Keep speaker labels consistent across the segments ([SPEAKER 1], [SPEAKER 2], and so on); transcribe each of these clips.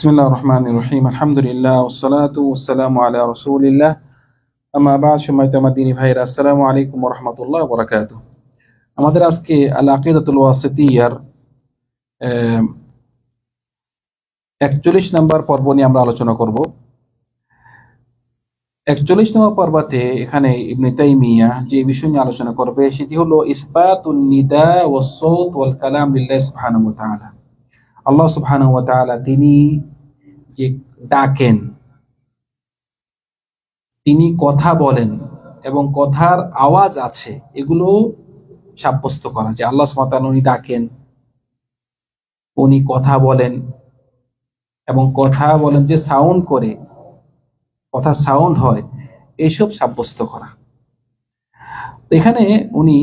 [SPEAKER 1] বিসমুল্লাহ রহমান রহিম আলহামদুলিল্লাহ ওসালাত ওসালাম আলা রসুলিল্লাহ আমা বাদ সময়ত আমার দিনী ভাইরা আসসালামু আলাইকুম রহমতুল্লাহ বরাকাত আমাদের আজকে আল আকিদাতুল ওয়াসিতিয়ার একচল্লিশ নম্বর পর্ব নিয়ে আমরা আলোচনা করব। একচল্লিশ নম্বর পর্বতে এখানে ইবনে তাইমিয়া যে বিষয় নিয়ে আলোচনা করবে, সেটি হলো ইসবাতুন নিদা ও সৌত ওয়াল কালাম লিল্লাহ সুবহানাহু ওয়া তাআলা। আল্লাহ সুবহানাহু ওয়া তাআলা তিনি যে ডাকেন। তিনি কথা বলেন এবং কথার আওয়াজ আছে এগুলো সাব্যস্ত করা যে আল্লাহ সুবহানাহু উনি ডাকেন, উনি কথা বলেন এবং কথা বলেন যে সাউন্ড করে, কথা সাউন্ড হয়, এইসব সাব্যস্ত করা। এখানে উনি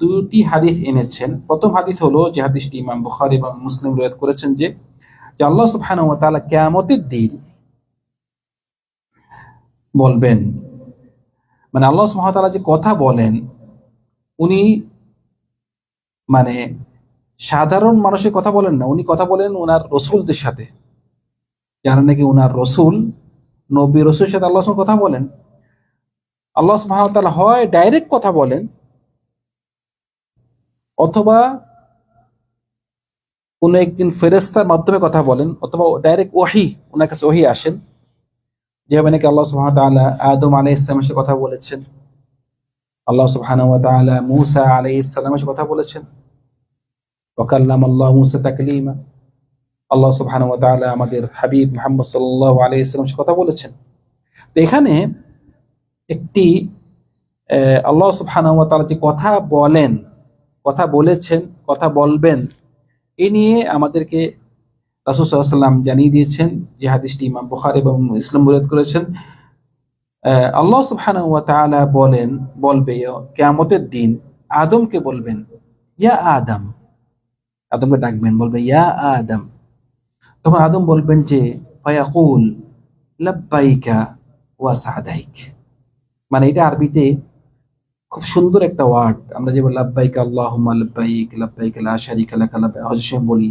[SPEAKER 1] দুটি হাদিস এনেছেন। প্রথম হাদিস হলো যে হাদিসটি ইমাম বুখারি এবং মুসলিম রয়াত করেছেন যে যে আল্লাহ সুবহানাহু ওয়া তাআলা দিন বলবেন মানে আল্লাহ সুবহানাহু যে কথা বলেন, উনি মানে সাধারণ মানুষের কথা বলেন না, উনি কথা বলেন ওনার রসুলদের সাথে। যারা নাকি ওনার রসুল, নবী রসুলের সাথে আল্লাহ কথা বলেন, আল্লাহ সুহামতাল হয় ডাইরেক্ট কথা বলেন, অথবা কোন একদিন ফেরেস্তার মাধ্যমে কথা বলেন, অথবা ডাইরেক্ট ওহি ওনার কাছে ওহি আসেন। যেভাবে নাকি আল্লাহ সুহামতাল্লাহ আদম আলাই ইসলামের সাথে কথা বলেছেন। আল্লাহ সুবহান মুসা আলাই ইসলামের সাথে কথা বলেছেন। ওকাল্লাম আল্লাহ মুসা তাকলিমা। আল্লাহ সুবহান আমাদের হাবিব মোহাম্মদ সাল্লাহ আলাই ইসলামের সাথে কথা বলেছেন। তো এখানে একটি আল্লাহ তাআলা যে কথা বলেন, কথা বলেছেন, কথা বলবেন এ নিয়ে আমাদেরকে রাসূল সাল্লাল্লাহু জানিয়ে দিয়েছেন, যে হাদিসটি ইমাম বুখারী এবং ইসলাম উল্লেখ করেছেন। আল্লাহ তাআলা বলেন, বলবে, কিয়ামতের দিন আদমকে বলবেন, ইয়া আদম। আদমকে ডাকবেন, বলবে, ইয়া আদম। তখন আদম বলবেন যে, ফায়াকুল লাব্বাইকা ওয়া সাদাইক। মানে এটা আরবিতে খুব সুন্দর একটা ওয়ার্ড আমরা যে লাব্বাইক আল্লাহ লাব্বাইক লাব্বাইক লা শারিকা বলি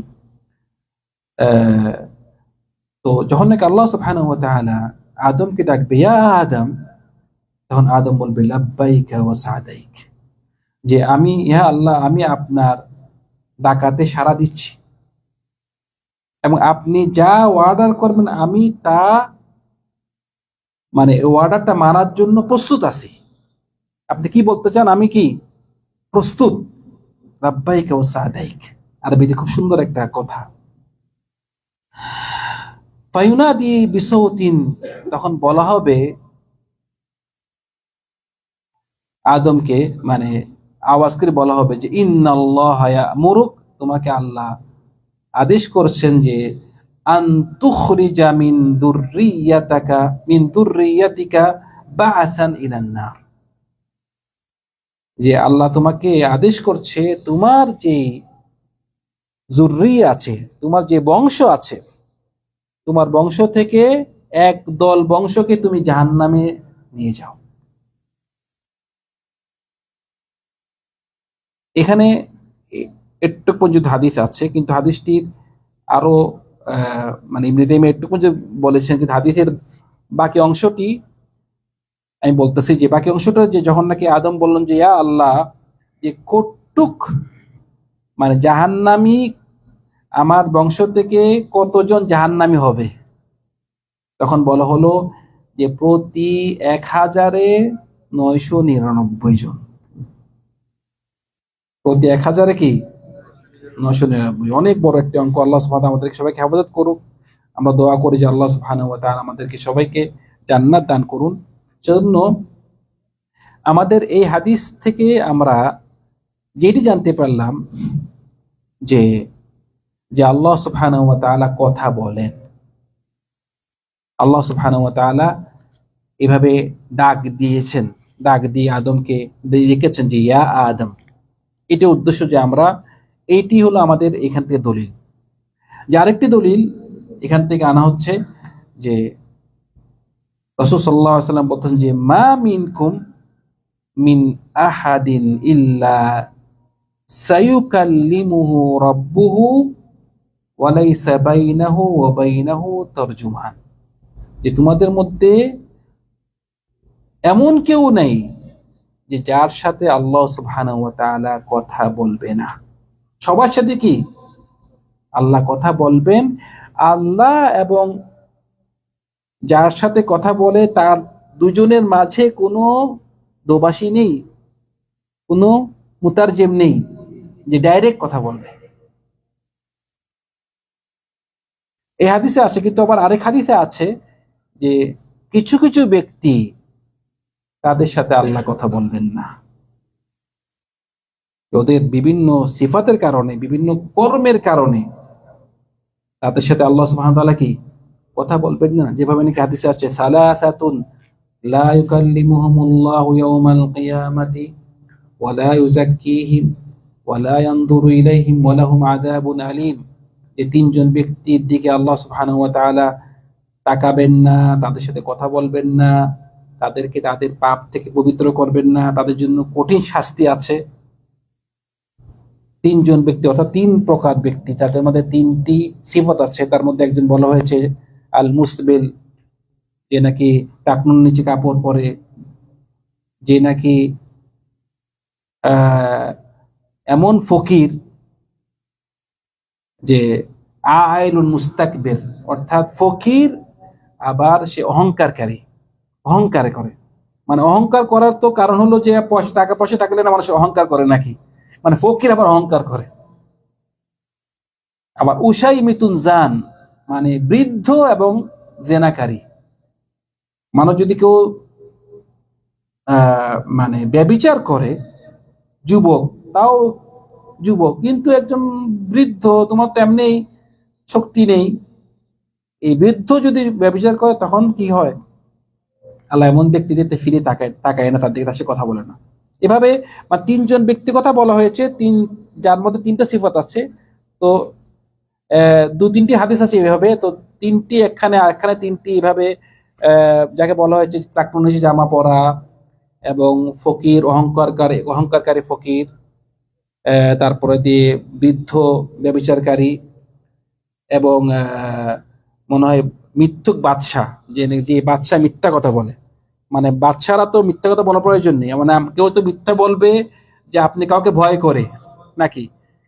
[SPEAKER 1] তো যখন নাকি আল্লাহ ওয়া আদমকে ডাকবে আদম তখন আদম বলবে ওয়া সাদাইক যে আমি, ইয়া আল্লাহ, আমি আপনার ডাকাতে সাড়া দিচ্ছি। এবং আপনি যা অর্ডার করবেন, আমি তা মানে অর্ডারটা মানার জন্য প্রস্তুত আছি। আপনি কি বলতে চান? আমি কি প্রস্তুত? রাব্বাইক ও সাদাইক। আরবিতে খুব সুন্দর একটা কথা। ফাইনাদি বিসৌতিন, তখন বলা হবে আদমকে মানে আওয়াজ করে বলা হবে যে, ইন্নাল্লাহ মুরুক তোমাকে আল্লাহ আদেশ করছেন যে আন্তুখরিজা মিন দুররিয়াতাকা, মিন দুররিয়াতিকা বাআসান ইলান নার। যে আল্লাহ তোমাকে আদেশ করছে, তোমার যে জুররি আছে, তোমার যে বংশ আছে, তোমার বংশ থেকে এক দল বংশকে তুমি জাহান্নামে নিয়ে যাও। এখানে একটু পর্যন্ত হাদিস আছে, কিন্তু হাদিসটির আরও মানে তাইমিয়া একটু পর্যন্ত বলেছেন কিন্তু হাদিসের বাকি অংশটি আমি বলতেছি যে বাকি অংশটা যে যখন নাকি আদম বললেন যে, ইয়া আল্লাহ, যে কটুক মানে জাহান্নামি আমার বংশ থেকে কতজন জাহান্নামি হবে? তখন বলা হলো যে প্রতি এক হাজারে নয়শো নিরানব্বই জন। প্রতি এক হাজারে কি? নয়শো নিরানব্বই। অনেক বড় একটি অঙ্ক। আল্লাহ সুবাহ আমাদেরকে সবাইকে হেফাজত করুক। আমরা দোয়া করি যে আল্লাহ সুবাহ আমাদেরকে সবাইকে জান্নাত দান করুন। জন্য আমাদের এই হাদিস থেকে আমরা যেটি জানতে পারলাম যে যে আল্লাহ সুবহান কথা বলেন। আল্লাহ সুবহান এভাবে ডাক দিয়েছেন, ডাক দিয়ে আদমকে রেখেছেন যে, ইয়া আদম। এটা উদ্দেশ্য যে আমরা এইটি হলো আমাদের এখান থেকে দলিল। যে আরেকটি দলিল এখান থেকে আনা হচ্ছে যে রসুল সাল্লাহ সাল্লাম বলতেছেন যে, মা মিন আহাদিন বাইনাহু ওয়া বাইনাহু তরজুমান। যে তোমাদের মধ্যে এমন কেউ নেই যে যার সাথে আল্লাহ সুবহানাহু কথা বলবে না। সবার সাথে কি? আল্লাহ কথা বলবেন। আল্লাহ এবং যার সাথে কথা বলে তার দুজনের মাঝে কোনো দোবাসী নেই, কোনো মুতারজেম নেই যে ডাইরেক্ট কথা বলবে। এই হাদিসে আছে কিন্তু আবার আরেক হাদিসে আছে যে কিছু কিছু ব্যক্তি তাদের সাথে আল্লাহ কথা বলবেন না। ওদের বিভিন্ন সিফাতের কারণে, বিভিন্ন কর্মের কারণে তাদের সাথে আল্লাহ ওয়া কি কথা বলবেন না। যেভাবে নাকি হাদিসে আছে সালাসাতুন লা ইউকাল্লিমুহুমুল্লাহু ইয়াওমাল কিয়ামাতি ওয়া লা ইউযাক্কিহিম ওয়া লা ইয়ানজুরু ইলাইহিম ওয়া লাহুম আযাবুন আলীম। যে তিনজন ব্যক্তির দিকে আল্লাহ সুবহানাহু ওয়া তাআলা তাকাবেন না, তাদের সাথে কথা বলবেন না, তাদেরকে তাদের পাপ থেকে পবিত্র করবেন না, তাদের জন্য কঠিন শাস্তি আছে। তিনজন ব্যক্তি, অর্থাৎ তিন প্রকার ব্যক্তি, তাদের মধ্যে তিনটি সিফত আছে। তার মধ্যে একজন বলা হয়েছে আল মুসবিল যে নাকি টাকনুর নিচে কাপড় পরে, যে নাকি এমন ফকির যে আইলুন মুস্তাকবির অর্থাৎ ফকির আবার সে অহংকারকারী, অহংকার করে। মানে অহংকার করার তো কারণ হলো যে পয়সা, টাকা পয়সা থাকলে না মানুষ অহংকার করে নাকি? মানে ফকির আবার অহংকার করে। আবার উসাই মিতুন জান মানে বৃদ্ধ এবং জেনাকারী। মানুষ যদি কেউ মানে ব্যবিচার করে, যুবক, তাও যুবক, কিন্তু একজন বৃদ্ধ, তোমার তো এমনি শক্তি নেই। এই বৃদ্ধ যদি ব্যবচার করে, তখন কি হয়? আল্লাহ এমন ব্যক্তিদেরতে ফিরে তাকায় তাকায় না, তার সাথে কথা বলে না। এভাবে মানে তিনজন ব্যক্তি কথা বলা হয়েছে, তিন, যার মধ্যে তিনটা সিফত আছে। তো দু তিনটি হাদিস আছে এভাবে, তো তিনটি একখানে একখানে তিনটি এভাবে যাকে বলা হয়েছে চাকরুন জামা পরা এবং ফকির, অহংকারকারী অহংকারকারী ফকির তারপরে দিয়ে বৃদ্ধ ব্যবিচারকারী এবং মনে হয় মিথ্যুক বাদশাহ, যে যে বাদশাহ মিথ্যা কথা বলে। মানে বাদশারা তো মিথ্যা কথা বলার প্রয়োজন নেই। মানে কেউ তো মিথ্যা বলবে যে আপনি কাউকে ভয় করে, নাকি?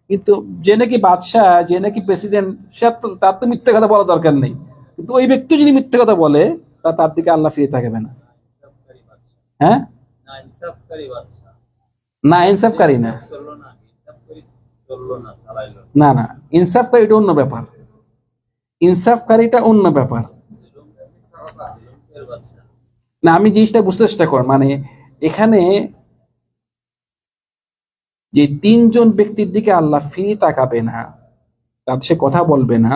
[SPEAKER 1] কিন্তু যে নাকি বাদশাহ যে নাকি প্রেসিডেন্ট সে তার তো মিথ্যা কথা বলা দরকার নেই। কিন্তু ওই ব্যক্তি যদি মিথ্যা কথা বলে তা তার দিকে আল্লাহ ফিরে থাকবে না। হ্যাঁ?
[SPEAKER 2] না ইনসাফকারী
[SPEAKER 1] না না।
[SPEAKER 2] না ইনসাফকারী
[SPEAKER 1] এটা অন্য ব্যাপার। ইনসাফকারীটা অন্য ব্যাপার। না আমি জিনিসটা বুঝতে চেষ্টা কর মানে এখানে যে তিনজন ব্যক্তির দিকে আল্লাহ ফিরে তাকাবে না, তার সে কথা বলবে না,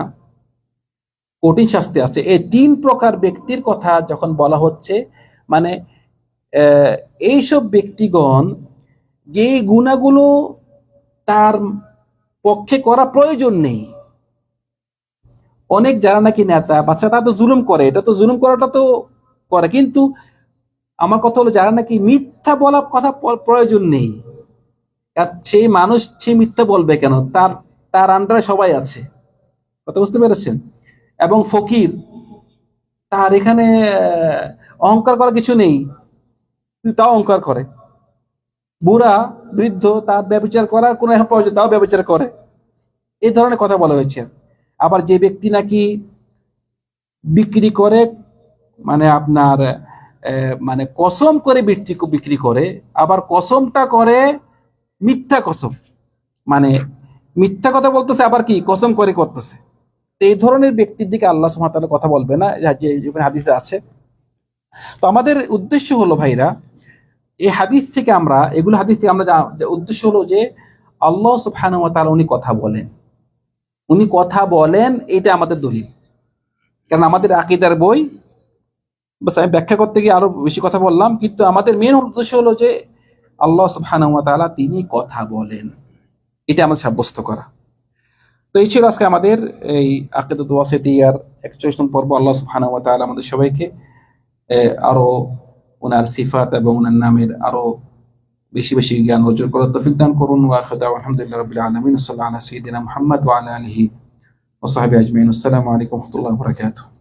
[SPEAKER 1] কঠিন শাস্তি আছে। এই তিন প্রকার ব্যক্তির কথা যখন বলা হচ্ছে মানে এইসব ব্যক্তিগণ যে গুণাগুলো তার পক্ষে করা প্রয়োজন নেই। অনেক যারা নাকি নেতা, বাচ্চা, তারা তো জুলুম করে। এটা তো জুলুম করাটা তো করে। কিন্তু আমার কথা হলো, যারা নাকি মিথ্যা বলার কথা প্রয়োজন নেই। সেই মানুষ সে মিথ্যা বলবে কেন? তার তার আন্ডারে সবাই আছে। কথা বুঝতে পেরেছেন? এবং ফকির, তার এখানে অহংকার করার কিছু নেই। তাও অহংকার করে। বুড়া, বৃদ্ধ, তার ব্যবচার করার কোনো প্রয়োজন, তাও ব্যবচার করে। এই ধরনের কথা বলা হয়েছে। আবার যে ব্যক্তি নাকি বিক্রি করে মানে আপনার মানে কসম করে বিক্রি বিক্রি করে, আবার কসমটা করে মিথ্যা কসম। মানে মিথ্যা কথা বলতেছে, আবার কি কসম করে করতেছে। এই ধরনের ব্যক্তির দিকে আল্লাহ সুমাতাল কথা বলবে না, যে হাদিসে আছে। তো আমাদের উদ্দেশ্য হলো ভাইরা, এই হাদিস থেকে আমরা, এগুলো হাদিস থেকে আমরা উদ্দেশ্য হলো যে আল্লাহ সুবহানাহু উনি কথা বলেন। উনি কথা বলেন, এটা আমাদের দলিল। কারণ আমাদের আকিদার বই, বাস আমি ব্যাখ্যা করতে গিয়ে আরও বেশি কথা বললাম, কিন্তু আমাদের মেন উদ্দেশ্য হলো যে আল্লাহ সুবাহানুয়াতালা তিনি কথা বলেন। এটা আমাদের সাব্যস্ত করা। তো এই ছিল আজকে আমাদের এই আকেদার একচল্লিশ একচল্লিশতম পর্ব। আল্লাহ সুবাহানুয়াতালা আমাদের সবাইকে আরও ওনার সিফাত এবং ওনার নামের আরও বেশি বেশি জ্ঞান অর্জন করার তফিক দান করুন। আলহামদুলিল্লাহ রবিল আলমিন। আলা আজমিন আসসালামু আলাইকুম রহমতুল্লাহ